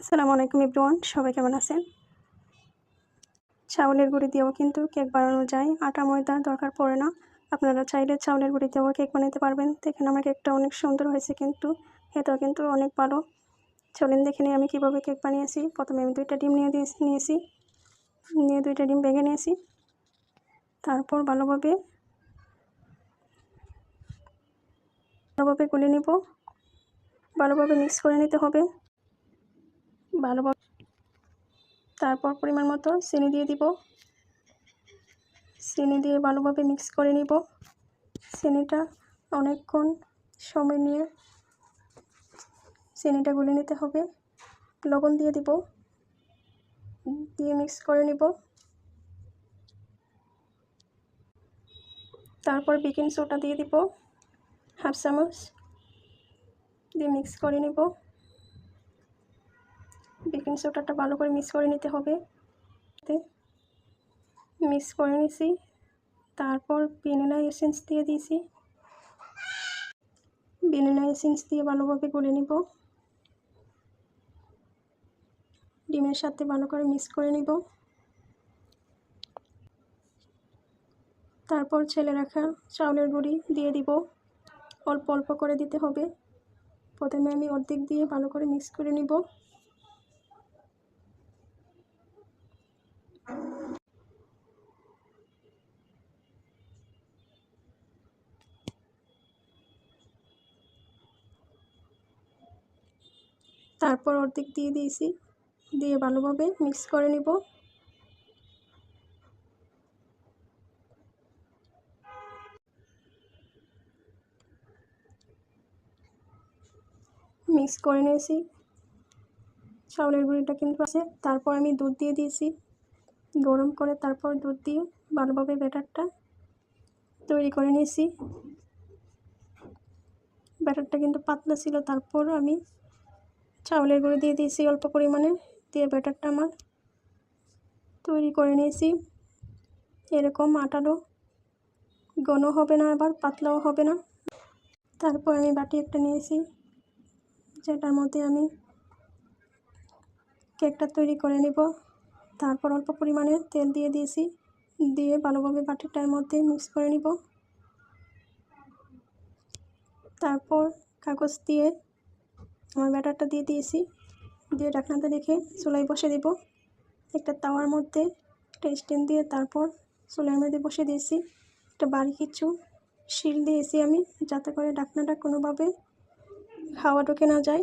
আসসালামু আলাইকুম এভরিওয়ান, সবাই কেমন আছেন? চাউলের গুঁড়ি দিয়েও কিন্তু কেক বানানো যায়, আটা, ময়দা দরকার পড়ে না। আপনারা চাইলে চাউলের গুঁড়ি দিয়েও কেক বানাতে পারবেন। দেখেন আমার কেকটা অনেক সুন্দর হয়েছে কিন্তু এটাও কিন্তু অনেক ভালো। চলেন দেখে নিই আমি কীভাবে কেক বানিয়েছি। প্রথমে আমি দুইটা ডিম নিয়ে দিয়ে নিয়েছি। নিয়ে দুইটা ডিম ভেঙে নিয়েছি। তারপর ভালোভাবে ভালোভাবে গুলে নিব। ভালোভাবে মিক্স করে নিতে হবে। ভালোভাবে তারপর পরিমাণ মতো চিনি দিয়ে দিব। চিনি দিয়ে ভালোভাবে মিক্স করে নিব। চিনিটা অনেকক্ষণ সময় নিয়ে চিনিটা গুলে নিতে হবে। লবণ দিয়ে দিব। দিয়ে মিক্স করে নিব। তারপর বেকিং সোডা দিয়ে দিব। হাফ চামচ। দিয়ে মিক্স করে নিব। বেকিং সোডাটা ভালো করে মিক্স করে নিতে হবে। মিক্স করে নিছি। তারপর ভ্যানিলা এসেন্স দিয়ে দিয়েছি ভ্যানিলা এসেন্স দিয়ে ভালোভাবে গলে নিব। ডিমের সাথে ভালো করে মিক্স করে নিব। তারপর ছেলে রাখা চাউলের গুঁড়ি দিয়ে দিব। অল্প অল্প করে দিতে হবে। প্রথমে আমি অর্ধেক দিয়ে ভালো করে মিক্স করে নিব। তারপর অর্ধেক দিয়ে দিয়েছি। দিয়ে ভালোভাবে মিক্স করে নিব। মিক্স করে নিয়েছি। চাউলের গুঁড়িটা কিন্তু আছে। তারপর আমি দুধ দিয়ে দিয়েছি। গরম করে তারপর দুধ দিয়ে ভালোভাবে ব্যাটারটা তৈরি করে নিয়েছি। ব্যাটারটা কিন্তু পাতলা ছিল, তারপর আমি চাউলের গুঁড়ো দিয়ে দিয়েছি অল্প পরিমাণে, দিয়ে ব্যাটারটা আমার তৈরি করে নিয়েছি। এরকম আটালো ঘন হবে না, আবার পাতলাও হবে না। তারপর আমি বাটি একটা নিয়েছি, যেটার মধ্যে আমি কেকটা তৈরি করে নেব। তারপর অল্প পরিমাণে তেল দিয়ে দিয়েছি। দিয়ে ভালোভাবে বাটিটার মধ্যে মিক্স করে নিব। তারপর কাগজ দিয়ে আমার ব্যাটারটা দিয়ে দিয়েছি। দিয়ে ঢাকনাটা দেখে চুলাই বসে দেব। একটা তাওয়ার মধ্যে একটা স্ট্যান্ড দিয়ে তারপর চুলার মধ্যে বসে দিয়েছি। একটা বাড়ি কিছু শিল দিয়েছি আমি, যাতে করে ঢাকনাটা কোনোভাবে হাওয়া ঢুকে না যায়।